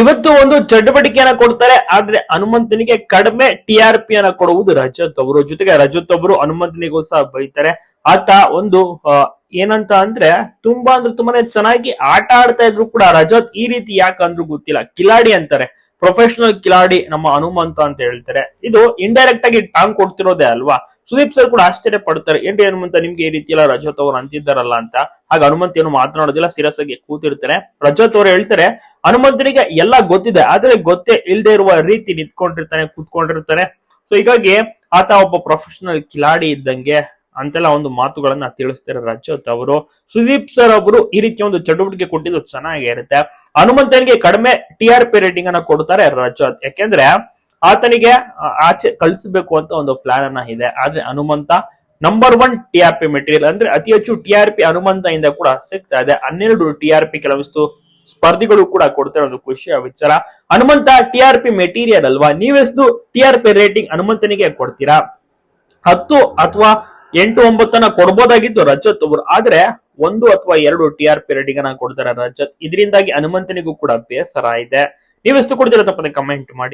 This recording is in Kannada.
ಇವತ್ತು ಒಂದು ಚಟುವಟಿಕೆಯನ್ನ ಕೊಡ್ತಾರೆ, ಆದ್ರೆ ಹನುಮಂತನಿಗೆ ಕಡಿಮೆ ಟಿ ಆರ್ ಪಿ ಅನ್ನ ಕೊಡುವುದು ರಜತ್ ಅವರು. ಜೊತೆಗೆ ರಜತ್ ಅವರು ಹನುಮಂತನಿಗೂ ಸಹ ಬೈತಾರೆ ಆತ ಒಂದು ಏನಂತ ಅಂದ್ರೆ ತುಂಬಾ ಅಂದ್ರೆ ತುಂಬಾನೇ ಚೆನ್ನಾಗಿ ಆಟ ಆಡ್ತಾ ಇದ್ರು ಕೂಡ ರಜತ್ ಈ ರೀತಿ ಯಾಕಂದ್ರೂ ಗೊತ್ತಿಲ್ಲ. ಕಿಲಾಡಿ ಅಂತಾರೆ. ಪ್ರೊಫೆಷನಲ್ ಕಿಲಾಡಿ ನಮ್ಮ ಹನುಮಂತ ಅಂತ ಹೇಳ್ತಾರೆ. ಇದು ಇಂಡೈರೆಕ್ಟ್ ಆಗಿ ಟಾಂಗ್ ಕೊಡ್ತಿರೋದೇ ಅಲ್ವಾ? ಸುದೀಪ್ ಸರ್ ಕೂಡ ಆಶ್ಚರ್ಯ ಪಡ್ತಾರೆ. ಏನ್ರಿ ಹನುಮಂತ, ನಿಮ್ಗೆ ಈ ರೀತಿ ಎಲ್ಲ ರಜತ್ ಅವ್ರು ಅಂತಿದ್ದಾರಲ್ಲ ಅಂತ? ಹಾಗೆ ಹನುಮಂತ ಏನು ಮಾತನಾಡೋದಿಲ್ಲ, ಸೀರಿಯಸ್ ಆಗಿ ಕೂತಿರ್ತಾರೆ. ರಜತ್ ಅವ್ರು ಹೇಳ್ತಾರೆ ಹನುಮಂತನಿಗೆ ಎಲ್ಲ ಗೊತ್ತಿದೆ, ಆದ್ರೆ ಗೊತ್ತೇ ಇಲ್ಲದೆ ಇರುವ ರೀತಿ ನಿಂತ್ಕೊಂಡಿರ್ತಾನೆ, ಕೂತ್ಕೊಂಡಿರ್ತಾನೆ. ಸೊ ಹೀಗಾಗಿ ಆತ ಒಬ್ಬ ಪ್ರೊಫೆಷನಲ್ ಕಿಲಾಡಿ ಇದ್ದಂಗೆ ಅಂತೆಲ್ಲ ಒಂದು ಮಾತುಗಳನ್ನ ತಿಳಿಸ್ತಾರೆ ರಜತ್ ಅವರು. ಸುದೀಪ್ ಸರ್ ಅವರು ಈ ರೀತಿ ಒಂದು ಚಟುವಟಿಕೆ ಕೊಟ್ಟಿದ್ದು ಚೆನ್ನಾಗಿರುತ್ತೆ ಹನುಮಂತನಿಗೆ ಕಡಿಮೆ ಟಿ ಆರ್ ಪಿ ರೇಟಿಂಗ್ ಅನ್ನ ಕೊಡ್ತಾರೆ ರಜತ್. ಯಾಕೆಂದ್ರೆ ಆತನಿಗೆ ಆಚೆ ಕಳಿಸಬೇಕು ಅಂತ ಒಂದು ಪ್ಲಾನ್ ಅನ್ನ ಇದೆ. ಆದ್ರೆ Hanumantha number one T R P material ಅಂದ್ರೆ ಅತಿ ಹೆಚ್ಚು ಟಿ ಆರ್ ಪಿ ಹನುಮಂತ ಇಂದ ಕೂಡ ಸಿಗ್ತಾ ಇದೆ. ಹನ್ನೆರಡು ಟಿ ಆರ್ ಪಿ ಕೆಲವಷ್ಟು ಸ್ಪರ್ಧಿಗಳು ಕೂಡ ಕೊಡ್ತಾರೆ ಒಂದು ಖುಷಿಯ ವಿಚಾರ. Hanumantha T R P material ಅಲ್ವಾ? ನೀವೆಷ್ಟು ಟಿ ಆರ್ ಪಿ ರೇಟಿಂಗ್ ಹನುಮಂತನಿಗೆ ಕೊಡ್ತೀರಾ? ಹತ್ತು ಅಥವಾ ಎಂಟು ಒಂಬತ್ತನ್ನ ಕೊಡ್ಬೋದಾಗಿತ್ತು ರಜತ್ ಅವರು ಆದ್ರೆ ಒಂದು ಅಥವಾ ಎರಡು ಟಿ ಆರ್ ಪಿ ರೇಟಿಂಗ್ ಅನ್ನ ಕೊಡ್ತಾರೆ ರಜತ್. ಇದರಿಂದಾಗಿ ಹನುಮಂತನಿಗೂ ಕೂಡ ಬೇಸರ ಇದೆ. ನೀವೆಷ್ಟು ಕೊಡ್ತೀರಾ ತಪ್ಪದೆ ಕಮೆಂಟ್ ಮಾಡಿ.